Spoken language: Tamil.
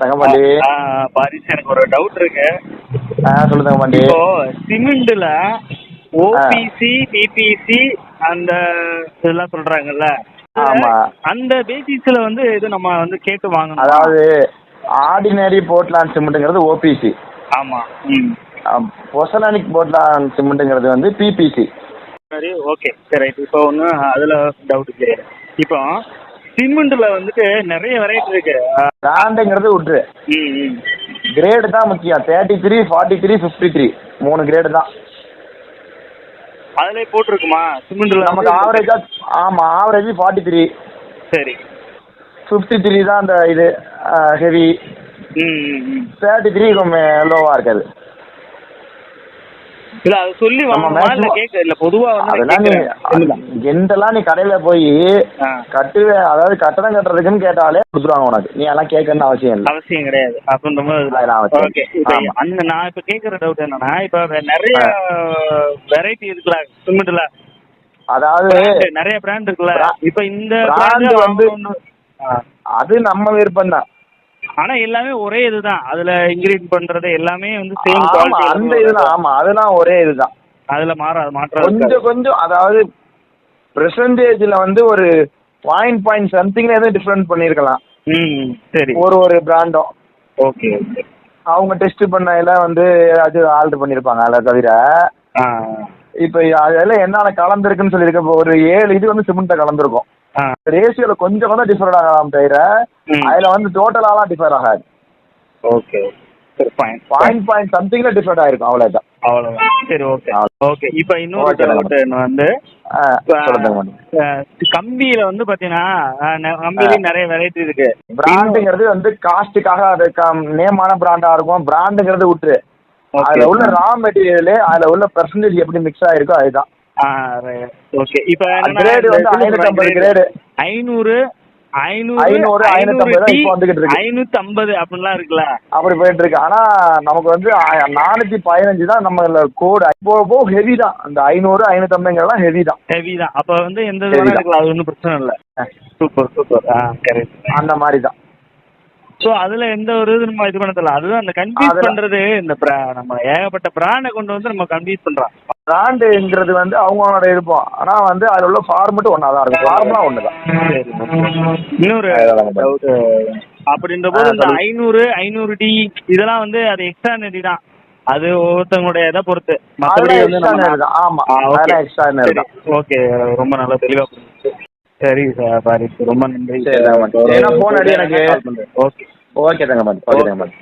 தங்கப்பாண்டி பாரிஸ் எனக்கு ஒரு டவுட் இருக்கு. சொல்லு தங்கப்பாண்டி இப்போ சிமெண்ட்ல ஓபிசி பிபிசி அந்த இதெல்லாம் சொல்றாங்கல்ல. ஆமா. அந்த பேசிஸ்ல வந்து இது நம்ம வந்து கேட்டு வாங்கணும்? அதாவது ஆர்டினரி போர்ட்லாண்ட் சிமெண்ட்டுங்கிறது ஓபிசி ஆமா. பொசலானிக் போர்ட்லாண்ட் சிமெண்ட்டுங்கிறது வந்து பிபிசி சரி ஓகே சரி இப்போ ஒன்று அதில் டவுட் கிடையாது இப்போ சிமெண்ட்ல வந்துட்டு நிறைய வெரைட்டி இருக்கு. பிராண்டுங்கிறது ம் கிரேடு தான் முக்கியம். Thirty three forty three fifty three மூணு கிரேடு தான். அதிலே போட்டிருக்குமா? சிமெண்ட்ல நமக்கு ஆவரேஜா ஆமாம் ஆவரேஜ் ஃபார்ட்டி த்ரீ சரி. ஃபிஃப்டி த்ரீ தான் அந்த இது ஹெவி தேர்ட்டி த்ரீ லோவாக இருக்காது. இல்ல அது சொல்லி maximum- கேட்க இல்ல பொதுவா வந்து அதெல்லாம் நீ கடையில் போய் ஆ. கட்டுவே அதாவது கட்டடம் கட்டுறதுக்குன்னு கேட்டாலே கொடுத்துருவாங்க உனக்கு. நீ எல்லாம் கேட்கணும்னு அவசியம் இல்லை. அவசியம் கிடையாது. அப்படின்ற அவசியம் ஓகே. அந்த நான் இப்போ கேட்குற டவுட் என்னன்னா இப்போ நிறைய வெரைட்டி இருக்குல்ல சிமெண்ட்ல. அதாவது நிறைய பிராண்ட் இருக்குல்ல. இப்போ இந்த brand வந்து-. அது நம்ம விருப்பம் தான் ஆனா எல்லாமே ஒரே இதுதான். அதுல இன்கிரீட் பண்றது எல்லாமே வந்து சேம் குவாலிட்டி அந்த இதுதான். ஆமா அதெல்லாம் ஒரே இதுதான். அதுல மாறாது மாற்றம் கொஞ்சம். கொஞ்சம் அதாவது பெர்சன்டேஜ்ல வந்து ஒரு பாயிண்ட் பாயிண்ட் சம்திங்ல எதுவும் டிஃப்ரெண்ட் பண்ணிருக்கலாம். ம் சரி. ஒரு ஒரு பிராண்டும் ஓகே ஓகே. அவங்க டெஸ்ட் பண்ணையில வந்து அது ஆல்டர் பண்ணிருப்பாங்க அதை தவிர இப்போ அதெல்லாம் என்னென்ன கலந்துருக்குன்னு சொல்லியிருக்க ஒரு ஏழு இது வந்து சிமெண்ட்டை கலந்துருக்கும். ரேஷியோல கொஞ்சம் கொஞ்சம் டிஃபர் ஆகலாம் தவிர. அதுல வந்து டோட்டலாலாம் டிஃபர் ஆகாது. ஓகே பாயிண்ட் பாயிண்ட் சம்திங்ல டிஃபர் ஆயிருக்கும் அவ்வளவுதான். அவ்வளவுதான். சரி ஓகே. ஓகே இப்போ இன்னொரு வந்து கம்பியில வந்து பாத்தீங்கன்னா கம்பியில நிறைய வெரைட்டி இருக்கு. பிராண்டுங்கிறது வந்து காஸ்ட்டுக்காக அது நேமான பிராண்டா இருக்கும். பிராண்டுங்கிறது Okay. அதுல உள்ள ரா மெட்டீரியல் அதுல உள்ள பெர்சன்டேஜ் எப்படி மிக்ஸ் ஆயிருக்கோ அதுதான். ஓகே. இப்போ Grade வந்து 550 grade. ஐநூறு ஐநூறு. ஐநூத்தி ஐம்பது அப்படின்லாம் இருக்குல்ல? அப்படி போயிட்டு இருக்கு. ஆனா நமக்கு வந்து நானூத்தி பதினஞ்சு தான் நம்ம கோடு போக போக ஹெவி தான். அந்த ஐநூறு ஐநூத்தம்பதுங்கிறதெல்லாம் ஹெவி தான். ஹெவி தான். அப்ப வந்து எந்த அது ஒன்றும் பிரச்சனை இல்லை. சூப்பர் சூப்பர் கரெக்ட் அந்த மாதிரி தான். ஸோ அதுல எந்த ஒரு இது நம்ம இது பண்ண தெரியல அதுதான் அந்த கன்ஃபியூஸ் பண்றது. இந்த நம்ம ஏகப்பட்ட பிராண்டை கொண்டு வந்து நம்ம கன்ஃபியூஸ் பண்றோம். பிராண்டுங்கிறது வந்து அவங்களோட இருப்போம் ஆனா வந்து அதுல உள்ள ஃபார்மெட் ஒன்னா தான் இருக்கும் ஃபார்முலா ஒன்று தான் சரி இன்னொரு டவுட் அப்படின்ற போது இந்த. ஐநூறு ஐநூறு டி இதெல்லாம் வந்து அது எக்ஸ்ட்ரா தான். அது ஒவ்வொருத்தவங்களுடைய இதை பொறுத்து. மற்றபடி வந்து. ஆமா. எக்ஸ்ட்ரா ஓகே ரொம்ப நல்லா தெளிவா புரிஞ்சுச்சு. சரி சார் பாரிஸ் ரொம்ப நன்றி. ஏன்னா phone அடி எனக்கு. Okay okay Thangaman okay Thangaman